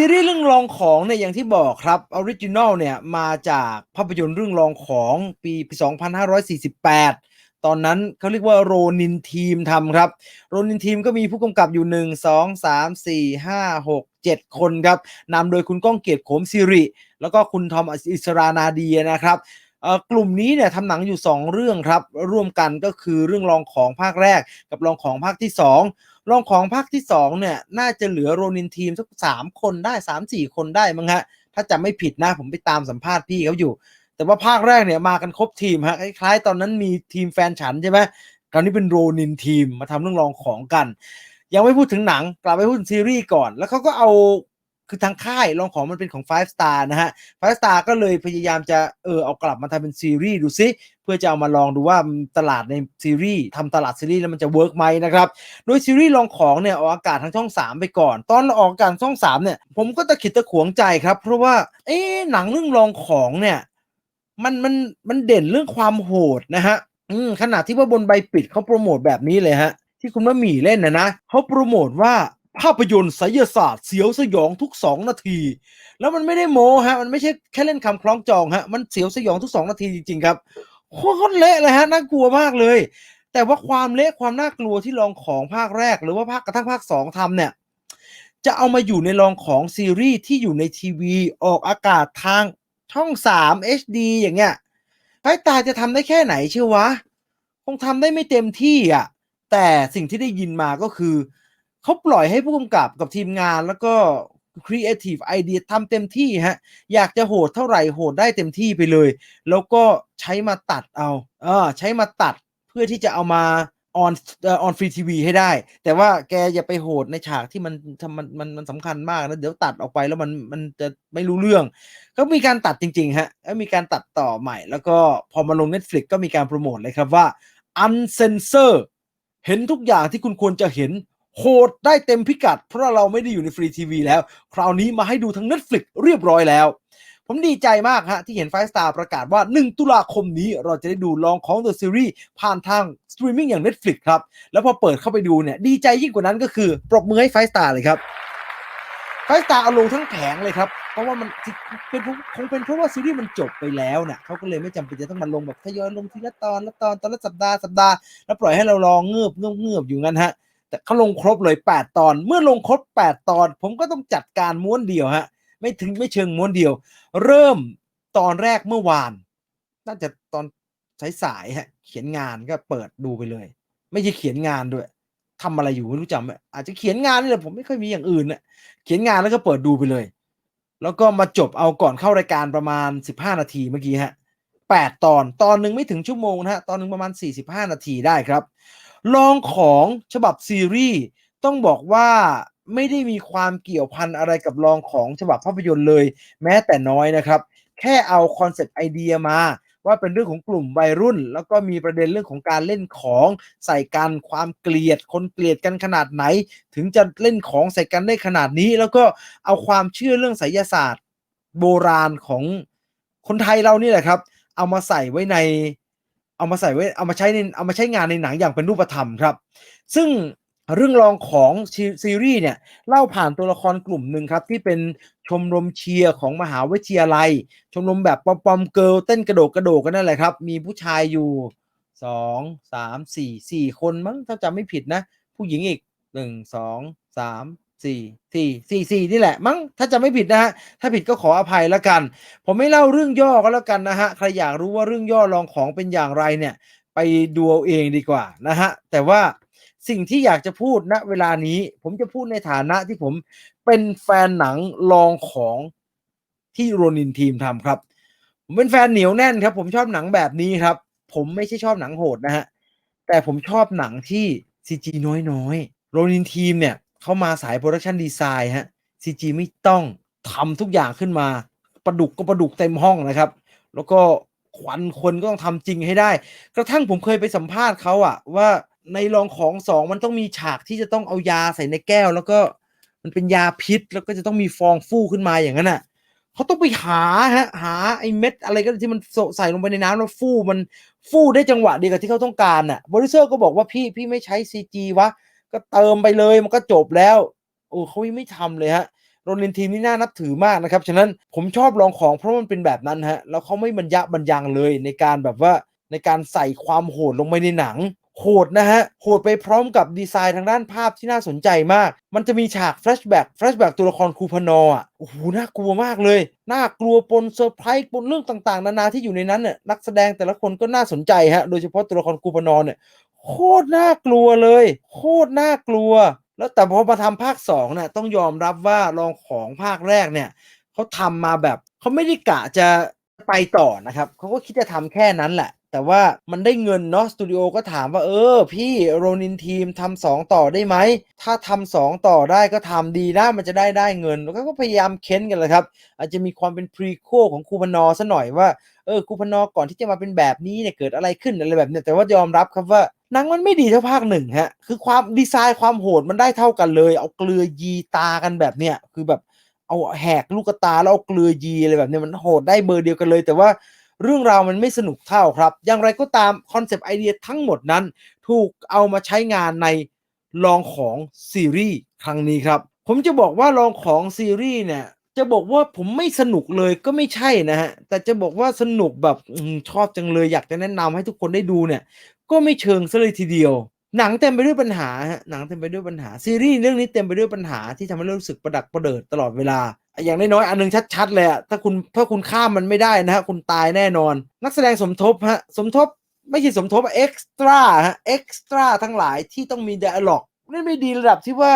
ซีรีส์เรื่องรองของเนี่ยอย่างที่บอกครับออริจินอลเนี่ยมาจากภาพยนตร์เรื่องรองของปี 2548 ตอนนั้นเขาเรียกว่าโรนินทีมทำครับ โรนินทีมก็มีผู้กำกับอยู่ 1 2 3 4 5 6 7 คนครับนำโดยคุณก้องเกียรติโขมสิริ แล้วก็คุณทอมอิสรานาดีนะครับกลุ่มนี้เนี่ยทำหนังอยู่ 2 เรื่องครับ ร่วมกันก็คือเรื่องรองของภาคแรกกับรองของภาคที่ 2 รองของภาคที่2เนี่ยน่าจะเหลือโรนินทีมสักสามคนได้สามสี่คนได้มั้งฮะถ้าจำไม่ผิดนะผมไปตามสัมภาษณ์พี่เขาอยู่ แต่ว่าภาคแรกเนี่ยมากันครบทีมฮะคล้ายๆ ตอนนั้นมีทีมแฟนฉันใช่ไหมคราวนี้เป็นโรนินทีมมาทำเรื่องรองของกัน ยังไม่พูดถึงหนังกลับไปพูดถึงซีรีส์ก่อน แล้วเขาก็เอา คือทางค่ายรองของมันเป็นของ Five Star นะฮะ Five Star ก็เลยพยายามจะเออเอากลับมาทำเป็นซีรีส์ดูซิ เพื่อจะเอามาลองดูว่าตลาดในซีรีส์ทำตลาดซีรีส์แล้วมันจะเวิร์กไหมนะครับ โดยซีรีส์ลองของเนี่ยออกอากาศทางช่อง 3 ไปก่อน ตอนออกอากาศช่อง 3 เนี่ย ผมก็ตะขิดตะขวงใจครับ เพราะว่าเอ๊หนังเรื่องลองของเนี่ยมันมันมันเด่นเรื่องความโหดนะฮะอืมขนาดที่ว่าบนใบปิดเขาโปรโมทแบบนี้เลยฮะที่คุณว่าหมี่เล่นนะนะเขาโปรโมทว่า ภาพยนตร์ไสยศาสตร์เสียวสยองทุก2นาที แล้วมันไม่ได้โม้ฮะ มันไม่ใช่แค่เล่นคำคล้องจองฮะ มันเสียวสยองทุก2นาทีจริงๆครับโคตรเละเลยฮะน่ากลัวมากเลย แต่ว่าความเละความน่ากลัวที่ลองของภาคแรก หรือว่าภาคกระทั่งภาค2ทำเนี่ยจะเอามาอยู่ในลองของซีรีส์ที่อยู่ในทีวีออกอากาศทางช่อง 3 HD อย่างเงี้ยไฟตาจะทำได้แค่ไหนเชื่อวะ คงทำได้ไม่เต็มที่อะ แต่สิ่งที่ได้ยินมาก็คือ เขาปล่อยให้ผู้กำกับกับทีมงานแล้วก็ Creative Idea ทำเต็มที่ฮะ อยากจะโหดเท่าไหร่โหดได้เต็มที่ไปเลย แล้วก็ใช้มาตัดเอาเออใช้มาตัดเพื่อที่จะเอามาออนออนฟรีทีวีให้ได้ แต่ว่าแกอย่าไปโหดในฉากที่มันทำมันมันมันสำคัญมากนะเดี๋ยวตัดออกไปแล้วมันมันจะไม่รู้เรื่อง ก็มีการตัดจริง ๆ ฮะแล้วมีการตัดต่อใหม่ แล้วก็พอมาลง Netflix ก็มีการโปรโมทเลยครับว่า Uncensor เห็นทุกอย่างที่คุณควรจะเห็น โหดได้เต็มพิกัด เพราะเราไม่ได้อยู่ในฟรีทีวีแล้ว คราวนี้มาให้ดูทั้ง Netflix เรียบร้อยแล้ว ผมดีใจมากฮะที่เห็นไฟสตาร์ประกาศว่า 1 ตุลาคมนี้เราจะได้ดูลองของ The Series ผ่านทางสตรีมมิ่งอย่าง Netflix ครับ แล้วพอเปิดเข้าไปดูเนี่ย ดีใจยิ่งกว่านั้นก็คือ ปรบมือให้ไฟสตาร์เลยครับไฟสตาร์เอาลงทั้งแผงเลยครับ เพราะว่ามันเป็นคงเป็นเพราะว่าซีรีส์มันจบไปแล้วเนี่ยเขาก็เลยไม่จำเป็นจะต้องมาลงแบบทยอยลงทีละตอนละตอนตอนละสัปดาห์สัปดาห์แล้วปล่อยให้เรารอเงือบเงือบเงือบอยู่งั้นฮะ แต่เขาลงครบเลย 8 ตอน เมื่อลงครบ 8 ตอน ผมก็ต้องจัดการม้วนเดียวฮะ ไม่ถึงไม่เชิงม้วนเดียว เริ่มตอนแรกเมื่อวาน น่าจะตอนสายๆฮะ เขียนงานก็เปิดดูไปเลย ไม่ใช่เขียนงานด้วยทำอะไรอยู่ไม่รู้จำอาจจะเขียนงานนี่แหละผมไม่ค่อยมีอย่างอื่นน่ะเขียนงานแล้วก็เปิดดูไปเลย แล้วก็มาจบเอาก่อนเข้ารายการประมาณ 15 นาทีเมื่อกี้ฮะ8ตอน ตอนหนึ่งไม่ถึงชั่วโมงนะฮะ ตอนหนึ่งประมาณ 45 นาทีได้ครับ ลองของฉบับซีรีส์ต้องบอกว่าไม่ได้มีความเกี่ยวพันอะไรกับลองของฉบับภาพยนตร์เลย แม้แต่น้อยนะครับ แค่เอาคอนเซปต์ไอเดียมาว่าเป็นเรื่องของกลุ่มวัยรุ่น แล้วก็มีประเด็นเรื่องของการเล่นของใส่กันความเกลียด คนเกลียดกันขนาดไหน ถึงจะเล่นของใส่กันได้ขนาดนี้ แล้วก็เอาความเชื่อเรื่องไสยศาสตร์ โบราณของคนไทยเรานี่แหละครับ เอามาใส่ไว้ใน เอามาใส่ไว้เอามาใช้ในเอามาใช้งานในหนังอย่างเป็นรูปธรรมครับ ซึ่งเรื่องรองของซีรีส์เนี่ยเล่าผ่านตัวละครกลุ่มหนึ่งครับ ที่เป็นชมรมเชียร์ของมหาวิทยาลัย ชมรมแบบปอมปอมเกิลเต้นกระโดดกระโดดกันนั่นแหละครับ มีผู้ชายอยู่สองสามสี่สี่คนมั้งถ้าจำไม่ผิดนะ ผู้หญิงอีกหนึ่งสองสาม สี่สี่สี่สี่นี่แหละ มั้งถ้าจะไม่ผิดนะฮะ ถ้าผิดก็ขออภัยแล้วกัน ผมไม่เล่าเรื่องย่อก็แล้วกันนะฮะ ใครอยากรู้ว่าเรื่องย่อลองของเป็นอย่างไรเนี่ย ไปดูเอาเองดีกว่านะฮะ แต่ว่าสิ่งที่อยากจะพูดณเวลานี้ ผมจะพูดในฐานะที่ผมเป็นแฟนหนังลองของที่โรนินทีมทำครับ ผมเป็นแฟนเหนียวแน่นครับ ผมชอบหนังแบบนี้ครับ ผมไม่ใช่ชอบหนังโหดนะฮะแต่ผมชอบหนังที่ซีจีน้อยๆโรนินทีมเนี่ย เขามาสายโปรดักชันดีไซน์ฮะซีจีไม่ต้องทำทุกอย่างขึ้นมาประดุกก็ประดุกเต็มห้องนะครับ แล้วก็ควันคนก็ต้องทำจริงให้ได้ กระทั่งผมเคยไปสัมภาษณ์เขาอะว่าในรองของสองมันต้องมีฉากที่จะต้องเอายาใส่ในแก้ว แล้วก็มันเป็นยาพิษ แล้วก็จะต้องมีฟองฟู่ขึ้นมาอย่างนั้นอะเขาต้องไปหาฮะหาไอ้เม็ดอะไรก็ที่มันใส่ลงไปในน้ำแล้วฟู่มันฟู่ได้จังหวะเดียวกับที่เขาต้องการอะบริเซอร์ก็บอกว่าพี่พี่ไม่ใช้ซีจีวะ ก็เติมไปเลยมันก็จบแล้วโอ้เขาไม่ทำเลยฮะโรโรนินทีมนี่น่านับถือมากนะครับ ฉะนั้นผมชอบลองของเพราะมันเป็นแบบนั้นฮะแล้วเขาไม่บรรยะบรรยังเลยในการแบบว่าในการใส่ความโหดลงไปในหนัง โหดนะฮะ โหดไปพร้อมกับดีไซน์ทางด้านภาพที่น่าสนใจมาก มันจะมีฉากแฟลชแบ็กแฟลชแบ็กตัวละครคูพนออะ โอ้โห น่ากลัวมากเลย น่ากลัวปนเซอร์ไพรส์ปนเรื่องต่างๆ นานาที่อยู่ในนั้นเนี่ยนักแสดงแต่ละคนก็น่าสนใจฮะ โดยเฉพาะตัวละครคูพนอเนี่ยโคตรน่ากลัวเลย โคตรน่ากลัว แล้วแต่พอมาทำภาคสองเนี่ยต้องยอมรับว่าลองของภาคแรกเนี่ยเขาทำมาแบบเขาไม่ได้กะจะไปต่อนะครับเขาก็คิดจะทำแค่นั้นแหละ แต่ว่ามันได้เงินเนาะสตูดิโอก็ถามว่าเออ พี่โรนินทีมทำสองต่อได้ไหม ถ้าทำสองต่อได้ก็ทำดีนะมันจะได้ได้เงิน แล้วก็พยายามเค้นกันเลยครับ อาจจะมีความเป็นพรีโคของคูพนอซะหน่อยว่าเออคูพนอก่อนที่จะมาเป็นแบบนี้เนี่ยเกิดอะไรขึ้นอะไรแบบเนี้ยแต่ว่ายอมรับครับว่าหนังมันไม่ดีเท่าภาคหนึ่งฮะคือความดีไซน์ความโหดมันได้เท่ากันเลย เอาเกลือยีตากันแบบเนี้ยคือแบบเอาแหกลูกตาแล้วเอาเกลือยีอะไรแบบเนี้ยมันโหดได้เบอร์เดียวกันเลย แต่ว่า เรื่องราวมันไม่สนุกเท่าครับ อย่างไรก็ตามคอนเซปต์ไอเดียทั้งหมดนั้น ถูกเอามาใช้งานในลองของซีรีส์ครั้งนี้ครับ ผมจะบอกว่าลองของซีรีส์เนี่ยจะบอกว่าผมไม่สนุกเลยก็ไม่ใช่นะฮะ แต่จะบอกว่าสนุกแบบชอบจังเลยอยากจะแนะนำให้ทุกคนได้ดูเนี่ย ก็ไม่เชิงซะเลยทีเดียว หนังเต็มไปด้วยปัญหาฮะหนังเต็มไปด้วยปัญหาซีรีส์เรื่องนี้เต็มไปด้วยปัญหาที่ทำให้เรารู้สึกประดักประเดิดตลอดเวลา อย่างน้อยๆอันหนึงชัดๆเลยอะถ้าคุณถ้าคุณข้ามมันไม่ได้นะฮะคุณตายแน่นอน นักแสดงสมทบฮะสมทบไม่ใช่สมทบเอ็กซ์ตร้าฮะเอ็กซ์ตร้าทั้งหลายที่ต้องมี d ด a l ล็อกนี่ไม่ดีระดับที่ว่า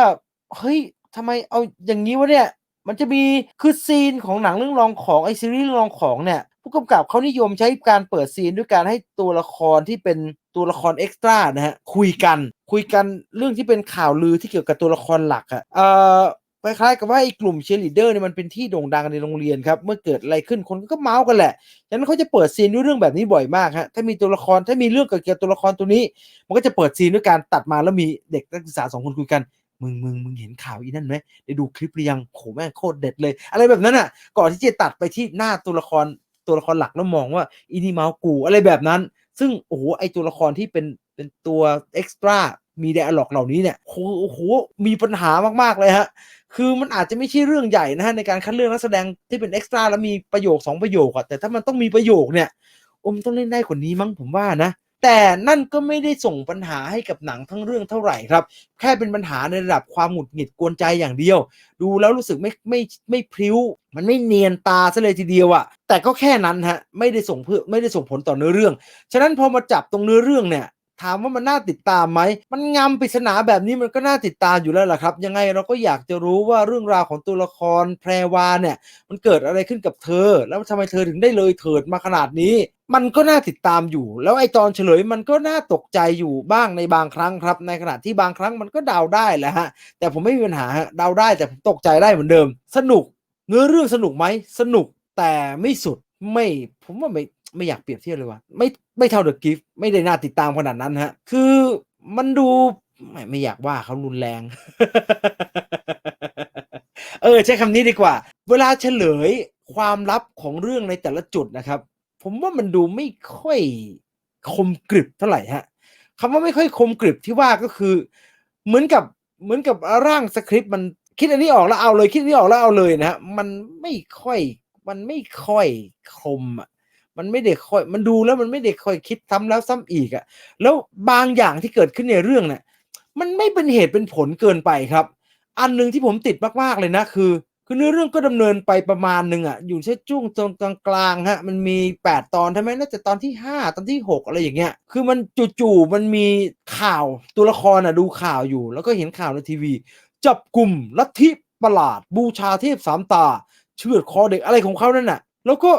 เฮ้ยทำไมเอาอย่างนี้วะเนี่ย มันจะมีคือซีนของหนังเรื่องรองของไอซีรีส์เรื่องรองของเนี่ย ผู้กำกับเขานิยมใช้การเปิดซีนด้วยการให้ตัวละครที่เป็นตัวละครเอ็กซ์ตร้านะฮะคุยกัน คุยกันเรื่องที่เป็นข่าวลือที่เกี่ยวกับตัวละครหลักอะเอ่อ คล้ายๆกับว่าไอ้กลุ่มเชียร์ลีดเดอร์เนี่ยมันเป็นที่โด่งดังในโรงเรียนครับ เมื่อเกิดอะไรขึ้นคนก็เมาส์กันแหละฉะนั้นเขาจะเปิดซีนด้วยเรื่องแบบนี้บ่อยมากฮะ ถ้ามีตัวละครถ้ามีเรื่องเกี่ยวกับตัวละครตัวนี้ มันก็จะเปิดซีนด้วยการตัดมาแล้วมีเด็กนักศึกษาสองคนคุยกันมึงมึงมึงเห็นข่าวอีนั่นไหมได้ดูคลิปหรือยังโหแม่งโคตรเด็ดเลย อะไรแบบนั้นอะ ก่อนที่จะตัดไปที่หน้าตัวละครตัวละครหลักแล้วมองว่าอีนี่เมาส์กูอะไรแบบนั้น ซึ่งโอ้โหไอตัวละครที่เป็นเป็นตัวเอ็กซ์ตร้ามีไดอะล็อกเหล่านี้เนี่ยโอ้โหโอ้โหมีปัญหามากๆเลยฮะ คือมันอาจจะไม่ใช่เรื่องใหญ่นะฮะในการคัดเลือกนักแสดงที่เป็นเอ็กซ์ตร้าแล้วมีประโยคสองประโยคอะแต่ถ้ามันต้องมีประโยคเนี่ยอมต้องเล่นได้กว่านี้มั้งผมว่านะ แต่นั่นก็ไม่ได้ส่งปัญหาให้กับหนังทั้งเรื่องเท่าไหร่ครับ แค่เป็นปัญหาในระดับความหงุดหงิดกวนใจอย่างเดียว ดูแล้วรู้สึกไม่ไม่ไม่พริ้ว มันไม่เนียนตาซะเลยทีเดียวอะแต่ก็แค่นั้นฮะไม่ได้ส่งเพื่อไม่ได้ส่งผลต่อเนื้อเรื่อง ฉะนั้นพอมาจับตรงเนื้อเรื่องเนี่ย ถามว่ามันน่าติดตามไหม มันงำปริศนาแบบนี้มันก็น่าติดตามอยู่แล้วล่ะครับ ยังไงเราก็อยากจะรู้ว่าเรื่องราวของตัวละครแพรวาเนี่ย มันเกิดอะไรขึ้นกับเธอ แล้วทำไมเธอถึงได้เลยเถิดมาขนาดนี้ มันก็น่าติดตามอยู่ แล้วไอตอนเฉลยมันก็น่าตกใจอยู่บ้างในบางครั้งครับ ในขณะที่บางครั้งมันก็เดาได้แหละฮะ แต่ผมไม่มีปัญหาฮะเดาได้แต่ผมตกใจได้เหมือนเดิม สนุก เนื้อเรื่องสนุกไหมสนุกแต่ไม่สุดไม่ผมว่าไม่ ไม่อยากเปรียบเทียบเลยว่าไม่ไม่เท่าเดอะกิฟไม่ได้น่าติดตามขนาดนั้นฮะ คือมันดูไม่ไม่อยากว่าเขารุนแรง เออ ใช้คำนี้ดีกว่า เวลาเฉลยความลับของเรื่องในแต่ละจุดนะครับ ผมว่ามันดูไม่ค่อยคมกริบเท่าไหร่ฮะคำว่าไม่ค่อยคมกริบที่ว่าก็คือ เหมือนกับเหมือนกับร่างสคริปต์มันคิดอันนี้ออกแล้วเอาเลย คิดอันนี้ออกแล้วเอาเลยนะฮะมันไม่ค่อยมันไม่ค่อยคมอะ มันไม่ได้ค่อย มันดูแล้วมันไม่ได้ค่อยคิดซ้ำแล้วซ้ำอีกอะ แล้วบางอย่างที่เกิดขึ้นในเรื่องเนี่ยมันไม่เป็นเหตุเป็นผลเกินไปครับ อันหนึ่งที่ผมติดมากๆเลยนะคือ คือเนื้อเรื่องก็ดำเนินไปประมาณหนึ่งอะ อยู่ใช่จุ้งตรงกลางๆฮะ มันมี 8 ตอนใช่ไหมน่าจะตอนที่ 5 ตอนที่ 6 อะไรอย่างเงี้ย คือมันจู่ๆมันมีข่าวตัวละครอะดูข่าวอยู่ แล้วก็เห็นข่าวในทีวี จับกลุ่มลัทธิประหลาดบูชาเทพสามตา เชือดคอเด็กอะไรของเขานั่นน่ะ แล้วก็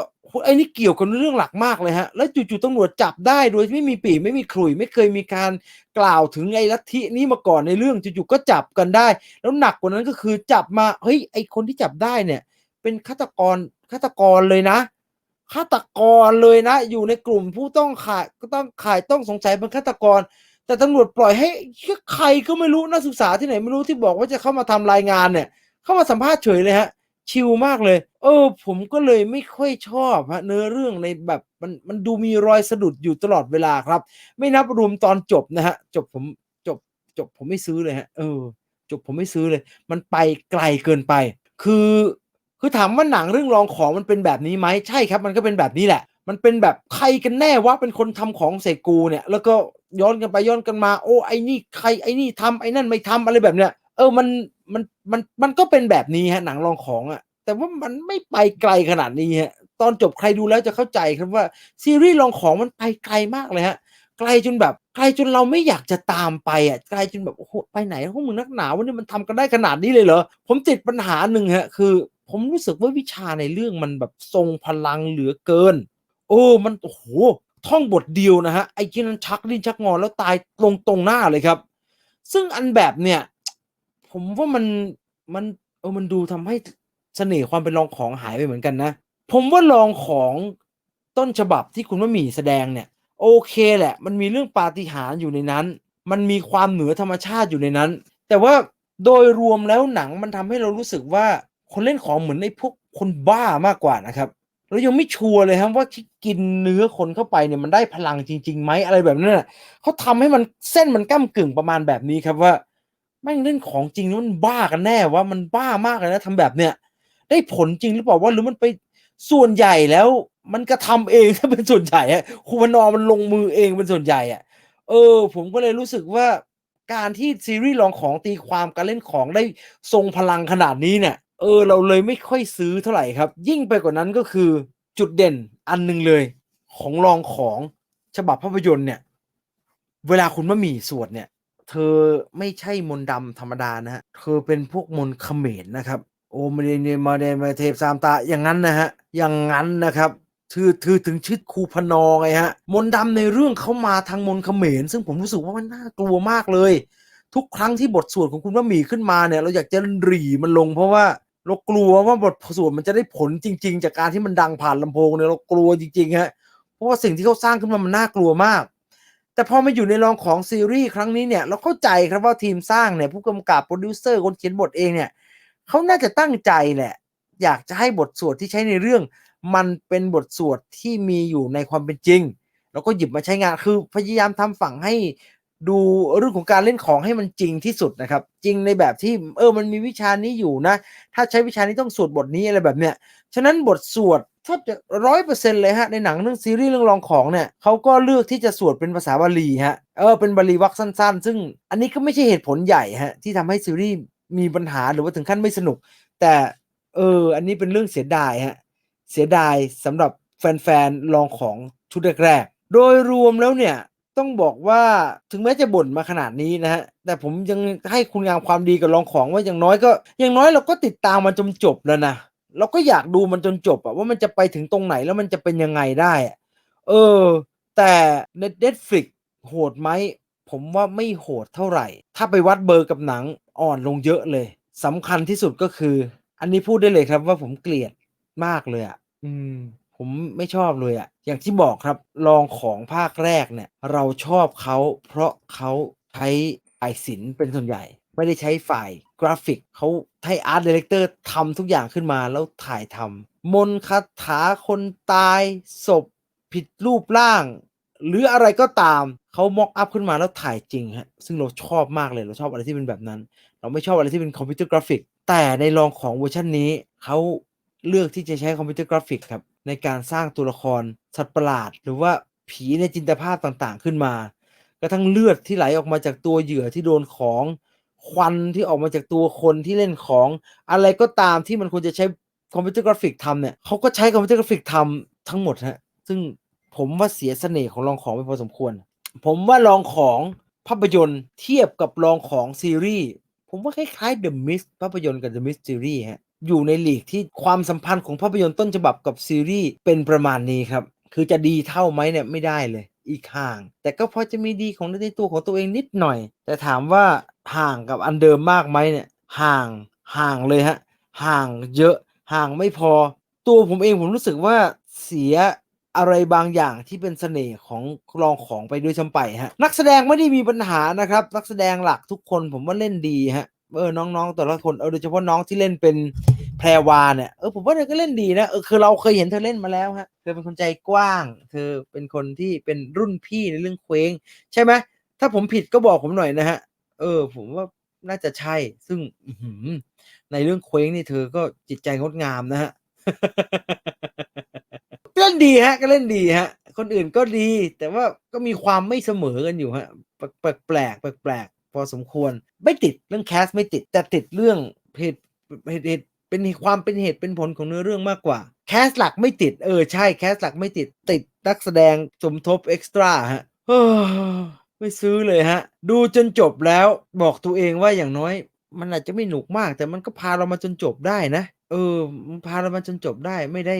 ไอ้นี่เกี่ยวกับเรื่องหลักมากเลยฮะ แล้วจู่ๆตำรวจจับได้โดยไม่มีปีไม่มีขลุ่ยไม่เคยมีการกล่าวถึงไอ้ลัทธินี้มาก่อนในเรื่องจู่ๆก็จับกันได้ แล้วหนักกว่านั้นก็คือจับมาเฮ้ยไอ้คนที่จับได้เนี่ย เป็นฆาตกรฆาตกรเลยนะฆาตกรเลยนะ อยู่ในกลุ่มผู้ต้องขายก็ต้องขายต้องสงสัยเป็นฆาตกร แต่ตำรวจปล่อยให้ใครก็ไม่รู้นักศึกษาที่ไหนไม่รู้ที่บอกว่าจะเข้ามาทำรายงานเนี่ย เข้ามาสัมภาษณ์เฉยเลยฮะ ชิลมากเลย เออ ผมก็เลยไม่ค่อยชอบฮะเนื้อเรื่องในแบบมันมันดูมีรอยสะดุดอยู่ตลอดเวลาครับ ไม่นับรวมตอนจบนะฮะ จบผมจบจบผมไม่ซื้อเลยฮะ เออ จบผมไม่ซื้อเลย มันไปไกลเกินไป คือ คือถามว่าหนังเรื่องลองของมันเป็นแบบนี้ไหมใช่ครับ มันก็เป็นแบบนี้แหละ มันเป็นแบบใครกันแน่ว่าเป็นคนทำของใส่กูเนี่ย แล้วก็ย้อนกันไปย้อนกันมา โอ้ไอ้นี่ใครไอ้นี่ทำไอ้นั่นไม่ทำอะไรแบบเนี้ย เออมันมันมันมันก็เป็นแบบนี้ฮะหนังลองของอะ่ะ แต่ว่ามันไม่ไปไกลขนาดนี้ฮะตอนจบใครดูแล้วจะเข้าใจครับว่าซีรีส์ลองของมันไปไกลมากเลยฮะไกลจนแบบไกลจนเราไม่อยากจะตามไปอะไกลจนแบบโอ้โหไปไหนพวกมึงนักหนาวันนี้มันทำกันได้ขนาดนี้เลยเหรอผมติดปัญหาหนึ่งฮะคือ ผมรู้สึกว่าวิชาในเรื่องมันแบบทรงพลังเหลือเกิน โอ้มันโอ้โหท่องบทเดียวนะฮะไอ้ที่นั้นชักลิ้นชักงอแล้วตายลงตรงหน้าเลยครับ ซึ่งอันแบบเนี่ย ผมว่ามันมันเออมันดูทำให้เสน่ห์ความเป็นรองของหายไปเหมือนกันนะ ผมว่าลองของต้นฉบับที่คุณว่ามีแสดงเนี่ย โอเคแหละ มันมีเรื่องปาฏิหาริย์อยู่ในนั้น มันมีความเหนือธรรมชาติอยู่ในนั้น แต่ว่าโดยรวมแล้วหนังมันทำให้เรารู้สึกว่าคนเล่นของเหมือนไอ้พวกคนบ้ามากกว่านะครับเรายังไม่ชัวร์เลยครับว่าที่กินเนื้อคนเข้าไปเนี่ยมันได้พลังจริงๆไหมอะไรแบบนั้นนะเขาทำให้มันเส้นมันก้ากึ่งประมาณแบบนี้ครับว่า แม่งเล่นของจริงมันบ้ากันแน่ว่ามันบ้ามากเลยนะทำแบบเนี้ยได้ผลจริงหรือเปล่าว่าหรือมันไปส่วนใหญ่แล้วมันกระทำเองถ้าเป็นส่วนใหญ่อะครูพนอมันลงมือเองเป็นส่วนใหญ่อะเออ ผมก็เลยรู้สึกว่าการที่ซีรีส์ลองของตีความการเล่นของได้ทรงพลังขนาดนี้เนี่ย เออ เราเลยไม่ค่อยซื้อเท่าไหร่ครับ ยิ่งไปกว่านั้นก็คือจุดเด่นอันหนึ่งเลย ของลองของฉบับภาพยนตร์เนี่ย เวลาคุณมะหมี่สวดเนี่ย เธอไม่ใช่มนต์ดำธรรมดานะฮะ เธอเป็นพวกมนต์เขมรนะครับ โอมาเดเนมาเดมาเทพสามตาอย่างนั้นนะฮะ อย่างนั้นนะครับคือคือถึงชื่อครูพนอไงฮะ มนต์ดำในเรื่องเขามาทางมนต์เขมร ซึ่งผมรู้สึกว่ามันน่ากลัวมากเลย ทุกครั้งที่บทสวดของคุณว่ามีขึ้นมาเนี่ย เราอยากจะหรีมันลง เพราะว่าเรากลัวว่าบทสวดมันจะได้ผลจริง ๆ จากการที่มันดังผ่านลำโพงเนี่ยเรากลัวจริงๆฮะเพราะว่าสิ่งที่เขาสร้างขึ้นมามันน่ากลัวมาก แต่พอมาอยู่ในรองของซีรีส์ครั้งนี้เนี่ยเราเข้าใจครับว่าทีมสร้างเนี่ยผู้กำกับโปรดิวเซอร์คนเขียนบทเองเนี่ยเขาน่าจะตั้งใจแหละ อยากจะให้บทสวดที่ใช้ในเรื่อง มันเป็นบทสวดที่มีอยู่ในความเป็นจริง แล้วก็หยิบมาใช้งานคือพยายามทำฝั่งให้ดูเรื่องของการเล่นของให้มันจริงที่สุดนะครับ จริงในแบบที่เออมันมีวิชานี้อยู่นะ ถ้าใช้วิชานี้ต้องสวดบทนี้อะไรแบบเนี้ยฉะนั้นบทสวด แทบจะร้อยเปอร์เซ็นต์เลยฮะในหนังเรื่องซีรีส์เรื่องรองของเนี่ยเขาก็เลือกที่จะสวดเป็นภาษาบาลีฮะเออเป็นบาลีวรรคสั้น ๆ ซึ่งอันนี้ก็ไม่ใช่เหตุผลใหญ่ฮะที่ทำให้ซีรีส์มีปัญหาหรือว่าถึงขั้นไม่สนุก แต่เอออันนี้เป็นเรื่องเสียดายฮะเสียดายสำหรับแฟนๆลองของชุดแรกๆโดยรวมแล้วเนี่ยต้องบอกว่าถึงแม้จะบ่นมาขนาดนี้นะฮะแต่ผมยังให้คุณงามความดีกับลองของว่าอย่างน้อยก็อย่างน้อยเราก็ติดตามมันจนจบแล้วนะ เราก็อยากดูมันจนจบอะว่ามันจะไปถึงตรงไหนแล้วมันจะเป็นยังไงได้อะเออ แต่ใน Netflix โหดไหมผมว่าไม่โหดเท่าไหร่ ถ้าไปวัดเบอร์กับหนังอ่อนลงเยอะเลยสำคัญที่สุดก็คือ อันนี้พูดได้เลยครับว่าผมเกลียดมากเลยอะอืม ผมไม่ชอบเลยอะอย่างที่บอกครับลองของภาคแรกเนี่ย เราชอบเขาเพราะเขาใช้ไอศิลป์เป็นส่วนใหญ่ ไม่ได้ใช้ฝ่ายกราฟิกเขาให้อาร์ตดีเลกเตอร์ทำทุกอย่างขึ้นมาแล้วถ่ายทำมนคาถาคนตายศพผิดรูปร่าง หรืออะไรก็ตามเขาม็อกอัพขึ้นมาแล้วถ่ายจริงฮะซึ่งเราชอบมากเลยเราชอบอะไรที่เป็นแบบนั้น เราไม่ชอบอะไรที่เป็นคอมพิวเตอร์กราฟิก แต่ในลองของเวอร์ชันนี้เขาเลือกที่จะใช้คอมพิวเตอร์กราฟิกครับในการสร้างตัวละครสัตว์ประหลาด หรือว่าผีในจินตภาพต่างๆขึ้นมา กระทั่งเลือดที่ไหลออกมาจากตัวเหยื่อที่โดนของ ควันที่ออกมาจากตัวคนที่เล่นของอะไรก็ตามที่มันควรจะใช้คอมพิวเตอร์กราฟิกทำเนี่ยเขาก็ใช้คอมพิวเตอร์กราฟิกทำทั้งหมดฮะซึ่งผมว่าเสียเสน่ห์ของลองของไปพอสมควร ผมว่าลองของภาพยนตร์เทียบกับลองของซีรีส์ผมว่าคล้ายๆ The Mist ภาพยนตร์กับ The Mist ซีรีส์ฮะอยู่ในหลีกที่ความสัมพันธ์ของภาพยนตร์ต้นฉบับกับซีรีส์เป็นประมาณนี้ครับ คือจะดีเท่าไหมเนี่ยไม่ได้เลย อีกห่าง แต่ก็พอจะมีดีของในตัวของตัวเองนิดหน่อย แต่ถามว่าห่างกับอันเดิมมากไหมเนี่ย ห่างห่างเลยฮะ ห่างเยอะห่างไม่พอ ตัวผมเองผมรู้สึกว่าเสียอะไรบางอย่างที่เป็นเสน่ห์ของรองของไปด้วยซ้ำไปฮะ นักแสดงไม่ได้มีปัญหานะครับ นักแสดงหลักทุกคนผมว่าเล่นดีฮะเออน้องๆแต่ละคนเออโดยเฉพาะน้องที่เล่นเป็น แพรวาเนี่ยเออผมว่าเธอก็เล่นดีนะเออคือเราเคยเห็นเธอเล่นมาแล้วฮะเธอเป็นคนใจกว้าง เธอเป็นคนที่เป็นรุ่นพี่ในเรื่องเคว้ง ใช่ไหมถ้าผมผิดก็บอกผมหน่อยนะฮะ เออ ผมว่าน่าจะใช่ ซึ่งในเรื่องเคว้งนี่เธอก็จิตใจงดงามนะครับเล่นดีครับก็เล่นดีครับคนอื่นก็ดี แต่ว่าก็มีความไม่เสมอกันอยู่ครับแปลกแปลกแปลกพอสมควร ไม่ติดเรื่องแคสต์ไม่ติดแต่ติดเรื่องเหตุเหตุ เป็นความเป็นเหตุเป็นผลของเนื้อเรื่องมากกว่า แคสต์หลักไม่ติด เออใช่แคสต์หลักไม่ติดติดนักแสดงสมทบเอ็กซ์ตร้าฮ้อไม่ซื้อเลยครับดูจนจบแล้วบอกตัวเองว่าอย่างน้อย มันอาจจะไม่หนุกมาก แต่มันก็พาเรามาจนจบได้นะ เออมันพาเรามาจนจบได้ไม่ได้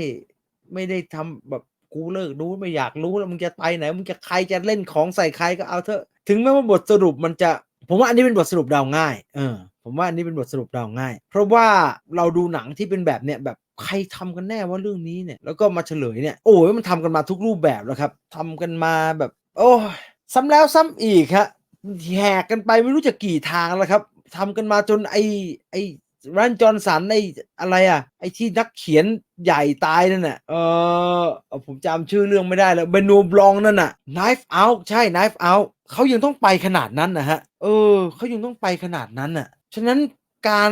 ไม่ได้ทำแบบกูเลิกดูไม่อยากรู้แล้วมึงจะไปไหนมึงจะใครจะเล่นของใส่ใครก็เอาเถอะ ถึงแม้ว่าบทสรุปมันจะ ผมว่าอันนี้เป็นบทสรุปเดาง่าย เออ ผมว่าอันนี้เป็นบทสรุปเดาง่าย เพราะว่าเราดูหนังที่เป็นแบบเนี้ยแบบใครทำกันแน่ว่าเรื่องนี้เนี่ย แล้วก็มาเฉลยเนี่ย โอ้ยมันทำกันมาทุกรูปแบบแล้วครับทำกันมาแบบ โอ้ซ้ำแล้วซ้ำอีกฮะแหกกันไปไม่รู้จะกี่ทางแล้วครับทำกันมาจนไอ้ไอ้ Rian Johnson ไออะไรอะไอที่นักเขียนใหญ่ตายนั่นน่ะ เออผมจำชื่อเรื่องไม่ได้แล้ว Benoit Blanc นั่นน่ะ Knives Out ใช่ Knives Out เขายังต้องไปขนาดนั้นนะครับเออเขายังต้องไปขนาดนั้นน่ะ ฉะนั้นการ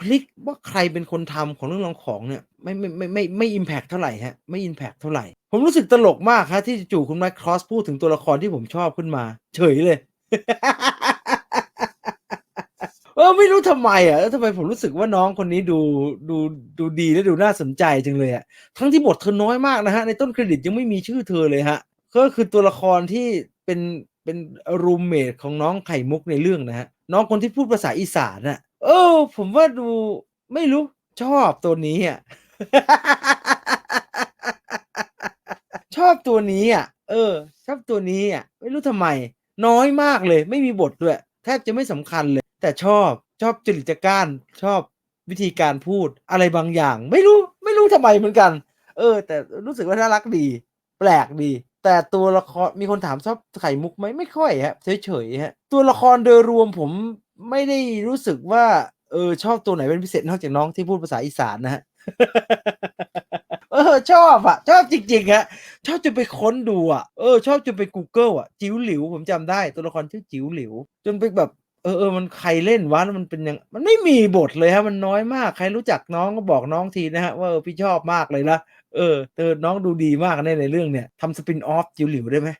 พลิกว่าใครเป็นคนทำของเรื่องรองของเนี่ยไม่ไม่ไม่ไม่ไม่อิมแพกเท่าไหรครับไม่อิมแพกเท่าไหร่ ผมรู้สึกตลกมากครับที่จู่คุณ Mike Cross พูดถึงตัวละครที่ผมชอบขึ้นมา เฉยเลย เออไม่รู้ทำไมอะแล้วทำไมผมรู้สึกว่าน้องคนนี้ดูดูดูดีและดูน่าสนใจจังเลยอะทั้งที่บทเธอน้อยมากนะครับในต้นเครดิตยังไม่มีชื่อเธอเลยครับก็คือตัวละครที่เป็นเป็นรูมเมตของน้องไข่มุกในเรื่องนะครับน้องคนที่พูดภาษาอีสานน่ะ เออ ผมว่าดูไม่รู้ชอบตัวนี้อะชอบตัวนี้อะ เออ ชอบตัวนี้อะ ไม่รู้ทำไม น้อยมากเลย ไม่มีบทด้วย แทบจะไม่สำคัญเลย แต่ชอบชอบจริตจักร้านชอบวิธีการพูดอะไรบางอย่าง ไม่รู้ไม่รู้ทำไมเหมือนกัน เออ แต่รู้สึกว่าน่ารักดี แปลกดี แต่ตัวละครมีคนถามชอบไข่มุกไหมไม่ค่อยครับเฉยๆครับตัวละครโดยรวมผมไม่ได้รู้สึกว่าเออชอบตัวไหนเป็นพิเศษนอกจากน้องที่พูดภาษาอีสานนะครับเออชอบอะชอบจริงๆครับชอบจนไปค้นดูอะเออชอบจนไปกูเกิลอะจิ๋วหลิวผมจำได้ ตัวละครชื่อจิ๋วหลิว จนไปแบบ เออๆมันใครเล่นวะมันเป็นยังมันไม่มีบทเลยครับมันน้อยมากใครรู้จักน้องก็บอกน้องทีนะครับว่าเออพี่ชอบมากเลยนะเออเออน้องดูดีมากในในเรื่องเนี่ยทำ Spin-off จิ๋วหลิวได้ไหม?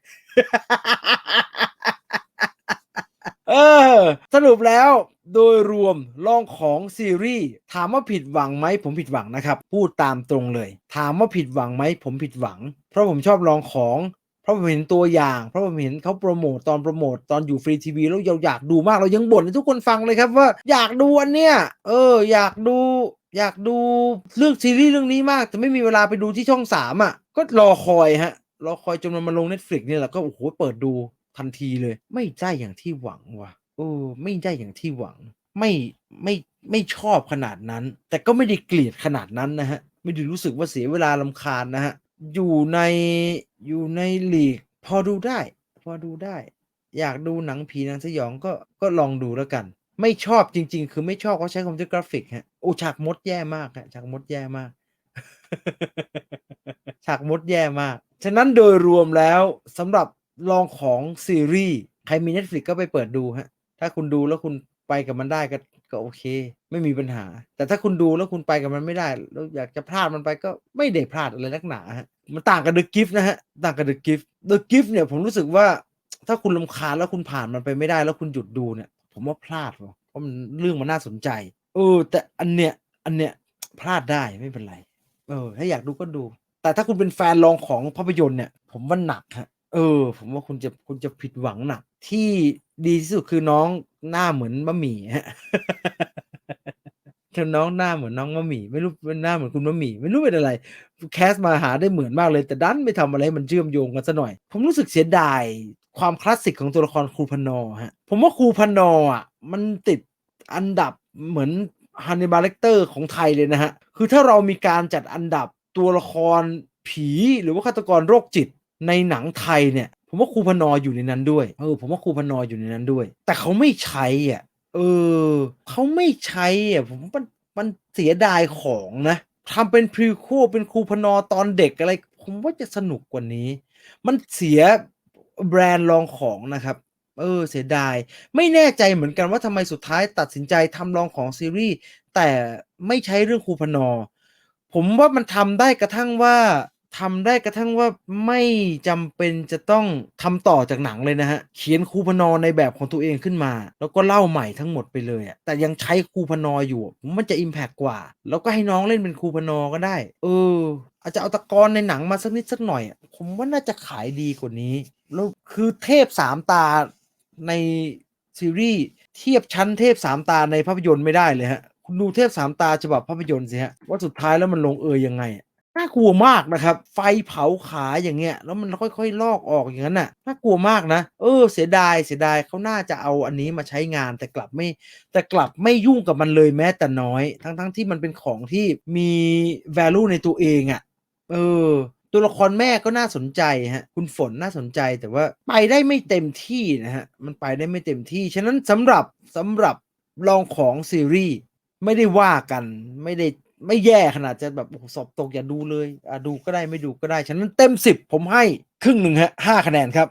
เออ สรุปแล้วโดยรวมลองของซีรีส์ถามว่าผิดหวังไหมผมผิดหวังนะครับ พูดตามตรงเลย ถามว่าผิดหวังไหมผมผิดหวัง เพราะผมชอบลองของ เพราะผมเห็นตัวอย่าง เพราะผมเห็นเขาโพรโมตตอนโพรโมตตอนอยู่ฟรีทีวีแล้วเราอยากดูมากเรายังบ่นให้ทุกคนฟังเลยครับว่าอยากดูอันเนี้ยเออ อยากดู อยากดูเรื่องซีรีส์เรื่องนี้มาก แต่ไม่มีเวลาไปดูที่ช่อง3อะก็รอคอยครับรอคอยจนมันมาลง Netflix เนี่ยแหละก็โอ้โฮเปิดดูทันทีเลย ไม่ได้อย่างที่หวังว่ะเออไม่ได้อย่างที่หวัง ไม่ไม่ไม่ชอบขนาดนั้น แต่ก็ไม่ได้เกลียดขนาดนั้นนะครับไม่ได้รู้สึกว่าเสียเวลารำคาญนะครับ อยู่ในอยู่ในลีก พอดูได้ พอดูได้ อยากดูหนังผีหนังสยองก็ก็ลองดูแล้วกัน ไม่ชอบจริง ๆ คือไม่ชอบเขาใช้คอมพิวเตอร์กราฟิกครับโอ้ฉากมดแย่มากครับฉากมดแย่มากฉากมดแย่มาก ฉะนั้นโดยรวมแล้วสำหรับลองของซีรีส์ ใครมี Netflix ก็ไปเปิดดูครับถ้าคุณดูแล้วคุณ ไปกับมันได้ก็ก็โอเค ไม่มีปัญหา แต่ถ้าคุณดูแล้วคุณไปกับมันไม่ได้ แล้วอยากจะพลาดมันไปก็ไม่ได้พลาดอะไรนักหนาครับมันต่างกับ The Gift นะครับต่างกับ The Gift The Gift เนี่ยผมรู้สึกว่าถ้าคุณรำคาญแล้วคุณผ่านมันไปไม่ได้แล้วคุณหยุดดูเนี่ย ผมว่าพลาดว่ะเพราะมันเรื่องมันน่าสนใจเออแต่อันเนี้ยอันเนี้ยพลาดได้ไม่เป็นไรเออ ถ้าอยากดูก็ดู แต่ถ้าคุณเป็นแฟนลองของภาพยนตร์เนี่ย ผมว่าหนักครับเออ ผมว่าคุณจะคุณจะผิดหวังหนักที่ดีที่สุดคือน้อง หน้าเหมือนมะหมี่ครับคือน้องหน้าเหมือนน้องมะหมี่ไม่รู้เป็นหน้าเหมือนคุณมะหมี่ไม่รู้เป็นอะไร แคสมาหาได้เหมือนมากเลย แต่ดันไม่ทำอะไรมันเชื่อมโยงกันสักหน่อย ผมรู้สึกเสียดายความคลาสสิกของตัวละครครูพนอร์ครับผมว่าครูพนอร์อะมันติดอันดับเหมือน Hannibal Lecter ของไทยเลยนะครับคือถ้าเรามีการจัดอันดับตัวละครผีหรือว่าฆาตกรโรคจิตในหนังไทยเนี่ย ผมว่าครูพนอร์อยู่ในนั้นด้วยเออผมว่าครูพนอร์อยู่ในนั้นด้วย แต่เขาไม่ใช้อะ เออเขาไม่ใช้อะผมว่ามันมันเสียดายของนะทำเป็น Prequel เป็นครูพนอร์ตอนเด็กอะไร ผมว่าจะสนุกกว่านี้ มันเสียแบรนด์ลองของนะครับ เออ เสียดาย ไม่แน่ใจเหมือนกันว่าทำไมสุดท้ายตัดสินใจทำลองของซีรีส์แต่ไม่ใช้เรื่องครูพนอ ผมว่ามันทำได้กระทั่งว่า ทำได้กระทั่งว่าไม่จำเป็นจะต้องทำต่อจากหนังเลยนะฮะ เขียนครูพนอในแบบของตัวเองขึ้นมา แล้วก็เล่าใหม่ทั้งหมดไปเลยอะแต่ยังใช้ครูพนออยู่มันจะอิมแพกกว่า แล้วก็ให้น้องเล่นเป็นครูพนอก็ได้ เออ อาจจะเอาตะกอนในหนังมาสักนิดสักหน่อย ผมว่าน่าจะขายดีกว่านี้แล้วคือเทพสามตาในซีรีส์เทียบชั้นเทพสามตาในภาพยนตร์ไม่ได้เลยฮะคุณดูเทพสามตาฉบับภาพยนตร์สิฮะว่าสุดท้ายแล้วมันลงเอยยังไง น่ากลัวมากนะครับ ไฟเผาขาอย่างเงี้ย แล้วมันค่อยๆ ลอกออกอย่างนั้นน่ะน่ากลัวมากนะ เออ เสียดายเสียดายเขาน่าจะเอาอันนี้มาใช้งานแต่กลับไม่ แต่กลับไม่ยุ่งกับมันเลยแม้แต่น้อย ทั้งๆที่มันเป็นของที่มี value ในตัวเองอะ่ะ เออ ตัวละครแม่ก็น่าสนใจฮะ คุณฝนน่าสนใจแต่ว่าไปได้ไม่เต็มที่นะฮะมันไปได้ไม่เต็มที่ ฉะนั้นสำหรับสำหรับลองของซีรีส์ไม่ได้ว่ากันไม่ได้ไม่แย่ขนาดจะแบบโอ้สอบตกอย่าดูเลยอะดูก็ได้ไม่ดูก็ได้ ฉะนั้นเต็มสิบผมให้ครึ่งหนึ่งฮะห้าคะแนนครับ